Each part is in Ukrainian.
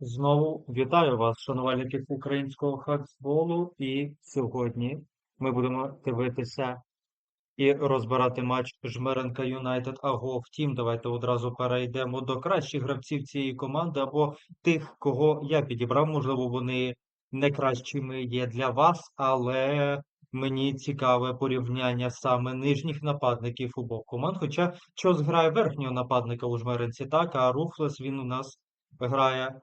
Знову вітаю вас, шанувальники українського хаксболу. І сьогодні ми будемо дивитися і розбирати матч Жмеренка Юнайтед Агов Тім. Давайте одразу перейдемо до кращих гравців цієї команди або тих, кого я підібрав. Можливо, вони не кращими є для вас, але мені цікаве порівняння саме нижніх нападників обох команд. Хоча Чос грає верхнього нападника у Жмеренці, так, а Руфлес він у нас грає.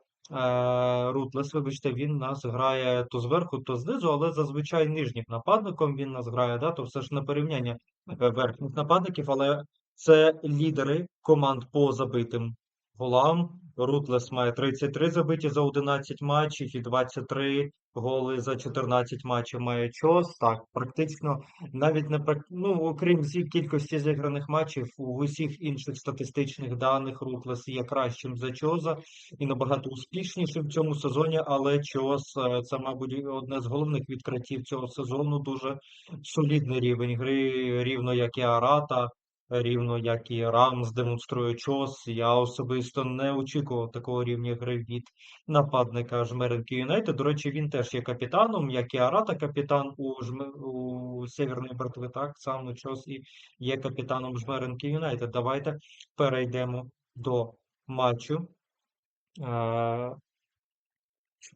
Рутлес, вибачте, він нас грає то зверху, то знизу, але зазвичай нижнім нападником він нас грає, да? то все ж на порівняння е, верхніх нападників, але це лідери команд по забитим голам. Рутлес має 33 забиті за 11 матчів і 23 голи за 14 матчів має Чос. Так, практично навіть не ну, окрім зі кількості зіграних матчів, у усіх інших статистичних даних Рутлес є кращим за Чоза і набагато успішнішим в цьому сезоні, але Чос е, це, мабуть, одне з головних відкриттів цього сезону. Дуже солідний рівень гри, рівно як і Арата, рівно як і Рамс демонструє Чос. Я особисто не очікував такого рівня гри від нападника Жмеренки Юнайтед. До речі, він теж є капітаном, як і Арата, капітан у Жме... у Северної братви, так само Чос і є капітаном Жмеренки Юнайтед. Давайте перейдемо до матчу.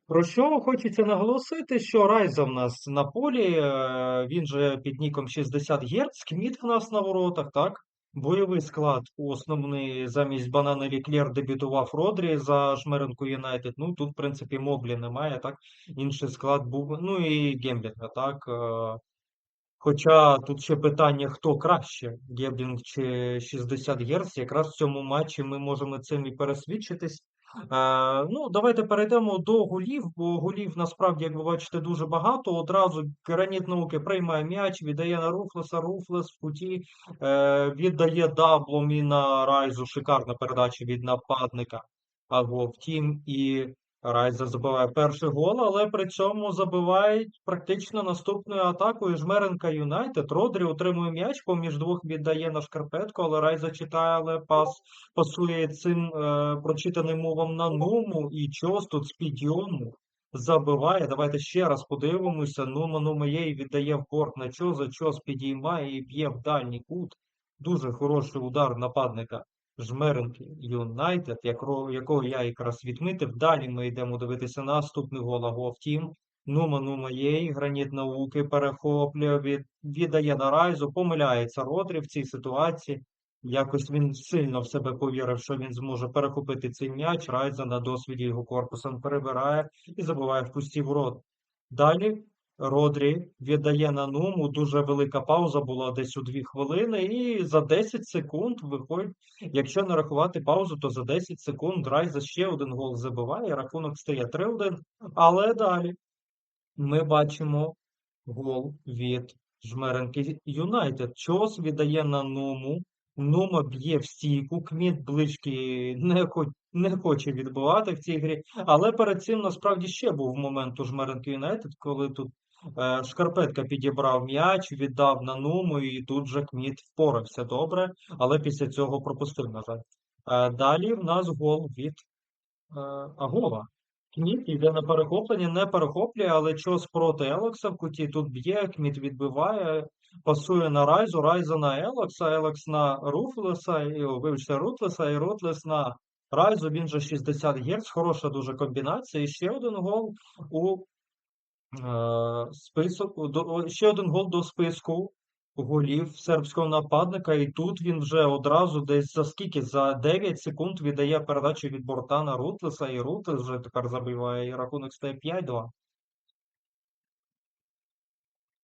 Про що хочеться наголосити, що Райза в нас на полі, е, він же під ніком 60 Гц, Кміт в нас на воротах, так? Бойовий склад основний замість Банана Ліклєр дебютував Родрі за Жмеренку Юнайтед. Ну, тут, в принципі, Моблі немає, так? Інший склад був, ну і Гемблінга, так? Е, Хоча тут ще питання, хто краще, Геблінг чи 60 Гц. Якраз в цьому матчі ми можемо цим і пересвідчитись. Е, ну, давайте перейдемо до голів, бо голів насправді, як ви бачите, дуже багато. Одразу Граніт науки приймає м'яч, віддає на Руфлеса, Руфлес в куті, е, віддає даблом і на Райзу. Шикарна передача від нападника. Або втім, і Райза забиває перший гол, але при цьому забивають практично наступною атакою Жмеренка Юнайтед. Родрі отримує м'яч, поміж двох віддає на шкарпетку, але Райза читає, але пас пасує цим е, прочитаним мовам на нуму, і Чос тут з підйому забиває. Давайте ще раз подивимося. Нума Нума є і віддає в борт на Чоза. Чос підіймає і б'є в дальній кут. Дуже хороший удар нападника. Жмеренки Юнайтед, якого, я якраз відмітив. Далі ми йдемо дивитися наступний гол Агов Тім. Нума Нума є, граніт науки перехоплює, від, віддає на райзу, помиляється Родрі в цій ситуації. Якось він сильно в себе повірив, що він зможе перехопити цей м'яч. Райза на досвіді його корпусом перебирає і забиває в пусті ворот. Далі Родрі віддає на Нуму, дуже велика пауза була десь у 2 хвилини, і за 10 секунд виходить, якщо не рахувати паузу, то за 10 секунд Райза ще один гол забиває, рахунок стає 3-1. Але далі ми бачимо гол від Жмеренки Юнайтед. Чос віддає на Нуму. Нума б'є в стійку, Кміт ближки не, хо- не хоче відбивати в цій грі. Але перед цим насправді ще був момент у Жмеренки Юнайтед, коли тут Шкарпетка підібрав м'яч, віддав на Нуму, і тут же Кміт впорався добре, але після цього пропустив, на жаль. Е, далі в нас гол від е, Агова. Кміт йде на перехоплення, не перехоплює, але чос проти Елекса в куті тут б'є, Кміт відбиває, пасує на Райзу, Райза на Елекса, Елекс на Руфлеса, і, вибачте, Рутлеса, і Рутлес на Райзу, він же 60 Гц, хороша дуже комбінація. І ще один гол у е, список, до, ще один гол до списку голів сербського нападника, і тут він вже одразу десь за скільки? За 9 секунд віддає передачу від борта на Рутлеса, і Рутлес вже тепер забиває, і рахунок стає 5-2.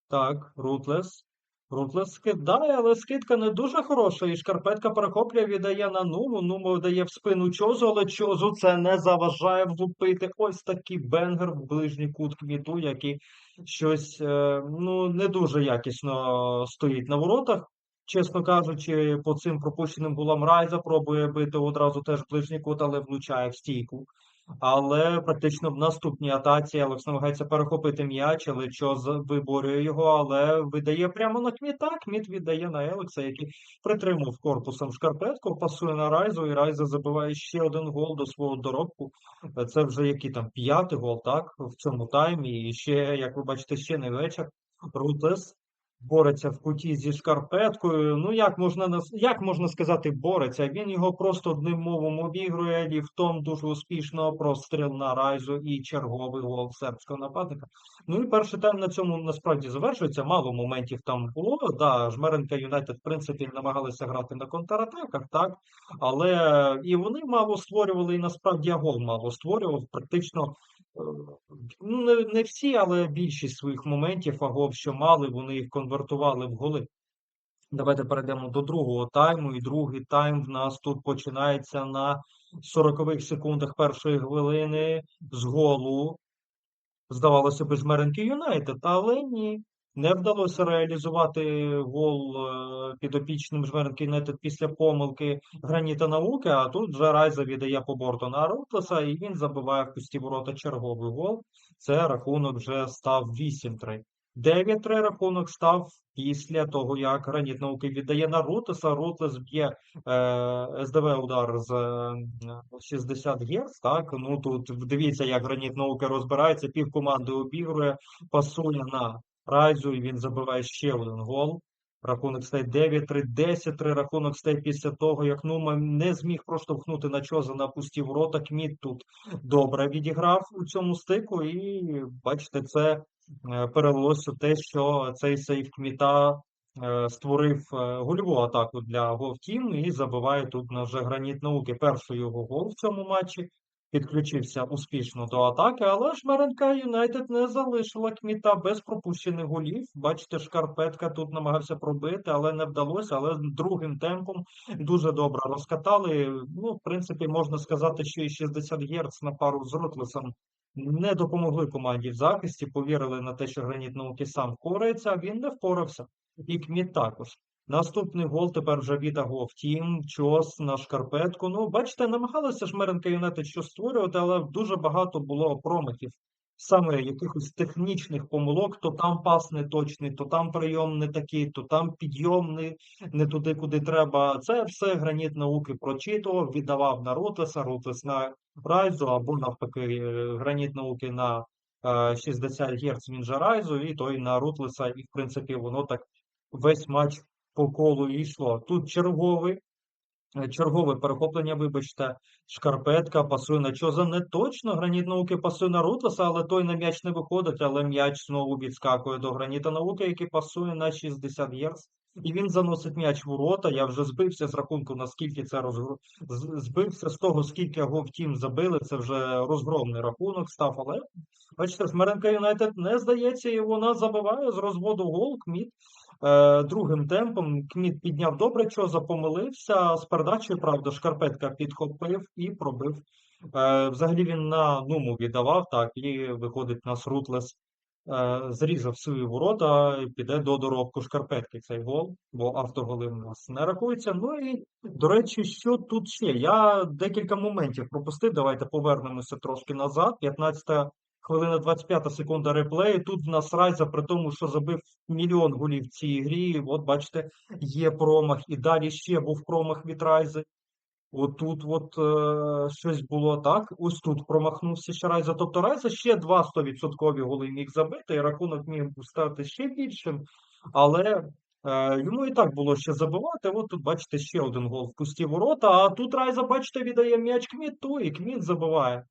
Так, Рутлес. Рутлес скидає, але скидка не дуже хороша, і шкарпетка перехоплює, віддає на Нуму, Нуму видає в спину Чозу, але Чозу це не заважає влупити. Ось такий бенгер в ближній кут квіту, який щось е, ну, не дуже якісно стоїть на воротах. Чесно кажучи, по цим пропущеним голам Райза пробує бити одразу теж ближній кут, але влучає в стійку. Але практично в наступній атаці Алекс намагається перехопити м'яч, але Чоз виборює його, але видає прямо на Кміта. Кміт віддає на Елекса, який притримав корпусом шкарпетку, пасує на Райзу, і Райза забиває ще один гол до свого доробку. Це вже який там п'ятий гол, так, в цьому таймі. І ще, як ви бачите, ще не вечір. Рутес бореться в куті зі шкарпеткою. Ну, як можна як можна сказати, бореться? Він його просто одним мовом обігрує, ліфтом дуже успішно простріл на Райзу і черговий гол сербського нападника. Ну і перший тайм на цьому насправді завершується. Мало моментів там було. Да, Жмеренка Юнайтед, в принципі, намагалися грати на контратаках, так, але і вони мало створювали, і насправді гол мало створював. Практично е, ну, не, не всі, але більшість своїх моментів Агов, що мали, вони їх конвертували в голи. Давайте перейдемо до другого тайму. І другий тайм в нас тут починається на 40-х секундах першої хвилини з голу. Здавалося б, меренки Юнайтед, але ні. Не вдалося реалізувати гол е, підопічним Жмеренки Юнайтед після помилки Граніта Науки, а тут вже Райза віддає по борту на Рутлеса, і він забиває в пусті ворота черговий гол. Це рахунок вже став 8-3. 9-3 рахунок став після того, як Граніт Науки віддає на Рутеса. Рутлес б'є е, СДВ удар з е, 60 Гц. Так, ну тут дивіться, як Граніт Науки розбирається, пів команди обігрує, пасує на Райзу, і він забиває ще один гол. Рахунок стає 9-3, 10-3 рахунок стає після того, як Нума не зміг проштовхнути на Чоза на пусті ворота. Кміт тут добре відіграв у цьому стику, і бачите, це е, перелилося те, що цей сейф Кміта е, створив е, гольову атаку для Говтім і забиває тут на вже граніт науки. Перший його гол в цьому матчі. Підключився успішно до атаки, але ж Меренка Юнайтед не залишила Кміта без пропущених голів. Бачите, шкарпетка тут намагався пробити, але не вдалося. Але другим темпом дуже добре розкатали. Ну, в принципі, можна сказати, що і 60 Гц на пару з Рутлесом не допомогли команді в захисті. Повірили на те, що граніт науки сам впорається, а він не впорався. І Кміт також. Наступний гол тепер вже від Аго. Втім, чос на шкарпетку. Ну, бачите, намагалися ж Меренка Юнайтед що створювати, але дуже багато було промахів. Саме якихось технічних помилок, то там пас не точний, то там прийом не такий, то там підйом не, туди, куди треба. Це все граніт науки прочитував, віддавав на Рутеса, Рутес на Райзу, або навпаки, е, граніт науки на е, 60 Гц він же Райзу, і той на Рутлеса, і в принципі воно так весь матч по колу йшло. Тут черговий, е, чергове перехоплення, вибачте, шкарпетка пасує на Чоза. Не точно граніт науки пасує на Рутлеса, але той на м'яч не виходить, але м'яч знову відскакує до граніта науки, який пасує на 60 Гц. І він заносить м'яч в ворота. Я вже збився з рахунку, наскільки це розгр... з- збився з того, скільки його втім забили. Це вже розгромний рахунок став. Але бачите, Смиренка Юнайтед не здається, і вона забиває з розводу гол. Кміт Е, другим темпом Кміт підняв добре, Чоза помилився з передачею, правда, шкарпетка підхопив і пробив. Е, взагалі він на нуму віддавав, так, і виходить нас Рутлес. Е, зрізав свої ворота, і піде до доробку шкарпетки цей гол, бо автоголи в нас не рахуються. Ну і, до речі, що тут ще? Я декілька моментів пропустив. Давайте повернемося трошки назад. 15 хвилина 25 секунда реплею. Тут в нас Райза, при тому, що забив мільйон голів в цій грі. От бачите, є промах. І далі ще був промах від Райзи. Отут от е, щось було так. Ось тут промахнувся ще Райза. Тобто Райза ще два 100% голи міг забити, і рахунок міг стати ще більшим. Але е, йому і так було ще забивати. От тут, бачите, ще один гол в пусті ворота. А тут Райза, бачите, віддає м'яч Кміту, і Кміт забиває.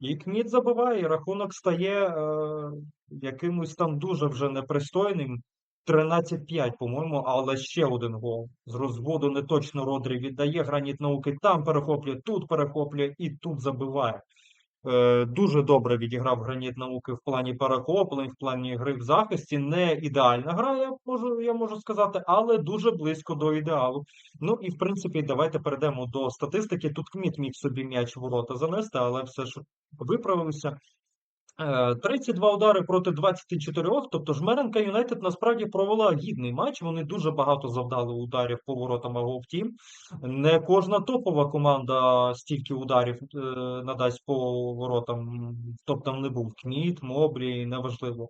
І Кміт забиває, і рахунок стає е, якимось там дуже вже непристойним. 13-5, по-моєму, але ще один гол. З розводу не точно Родрі віддає граніт науки, там перехоплює, тут перехоплює і тут забиває. Е, дуже добре відіграв граніт науки в плані перехоплень, в плані гри в захисті. Не ідеальна гра, я можу, я можу сказати, але дуже близько до ідеалу. Ну і в принципі, давайте перейдемо до статистики. Тут Кміт міг собі м'яч ворота занести, але все ж виправився. Е, 32 удари проти 24, тобто Жмеренка Юнайтед насправді провела гідний матч. Вони дуже багато завдали ударів по воротам Агов Тім. Не кожна топова команда стільки ударів е, надасть по воротам. Тобто там не був Кніт, Моблі, неважливо. Е,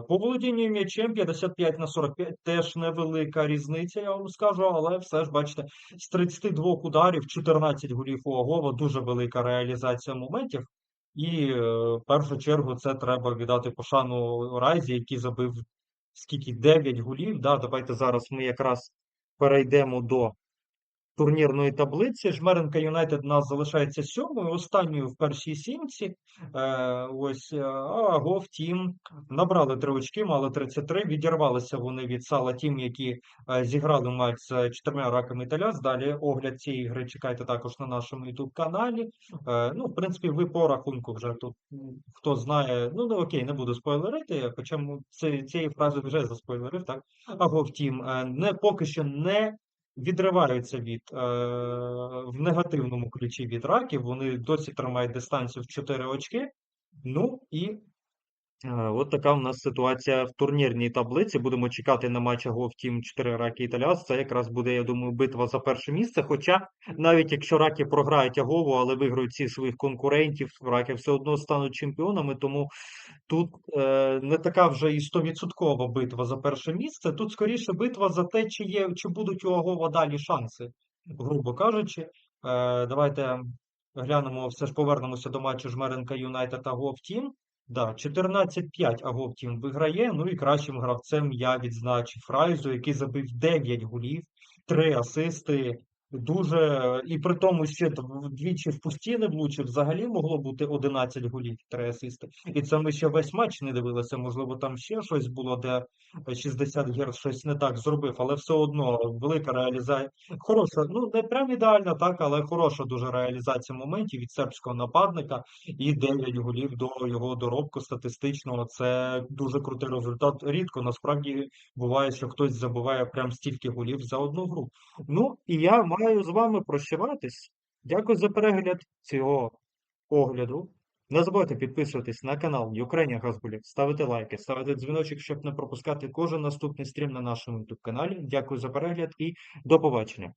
По володінню м'ячем 55 на 45 теж невелика різниця, я вам скажу, але все ж бачите, з 32 ударів 14 голів у Агова, дуже велика реалізація моментів. І е, в першу чергу це треба віддати пошану Райзі, який забив скільки 9 голів. Да, давайте зараз ми якраз перейдемо до турнірної таблиці. Жмеренка Юнайтед нас залишається сьомою, останньою в першій сімці. Е, ось е, а Гов Тім набрали три очки, мали 33. Відірвалися вони від Сала Тім, які е, зіграли матч з чотирма раками Таляс. Далі огляд цієї гри чекайте також на нашому youtube каналі. Е, ну, в принципі, ви по рахунку вже тут хто знає. Ну, ну окей, не буду спойлерити, хоча цієї фрази вже заспойлерив, так? А Гов Тім е, не поки що не відриваються від е, в негативному ключі від раків. Вони досі тримають дистанцію в 4 очки. Ну і от така в нас ситуація в турнірній таблиці. Будемо чекати на матч Агов Тім 4 раки Італіас. Це якраз буде, я думаю, битва за перше місце. Хоча навіть якщо раки програють Агову, але виграють всіх своїх конкурентів, раки все одно стануть чемпіонами. Тому тут е, не така вже і стовідсоткова битва за перше місце. Тут скоріше битва за те, чи є, чи будуть у Агова далі шанси, грубо кажучи. Е, давайте глянемо, все ж повернемося до матчу Жмеренка Юнайтед Агов Тім. Да, 14-5 Агов виграє. Ну і кращим гравцем я відзначив Райзу, який забив 9 голів, 3 асисти. Дуже, і при тому ще дв- двічі в пусті не влучив. Взагалі могло бути 11 голів, 3 асисти. І це ми ще весь матч не дивилися. Можливо, там ще щось було, де е, 60 Герц щось не так зробив, але все одно велика реалізація. Хороша, ну не прям ідеальна, так, але хороша дуже реалізація моментів від сербського нападника і 9 голів до його доробку статистичного. Це дуже крутий результат. Рідко насправді буває, що хтось забиває прям стільки голів за одну гру. Ну, і я маю з вами прощаватись. Дякую за перегляд цього огляду. Не забувайте підписуватись на канал Ukraine Газбулі, ставити лайки, ставити дзвіночок, щоб не пропускати кожен наступний стрім на нашому YouTube каналі. Дякую за перегляд і до побачення.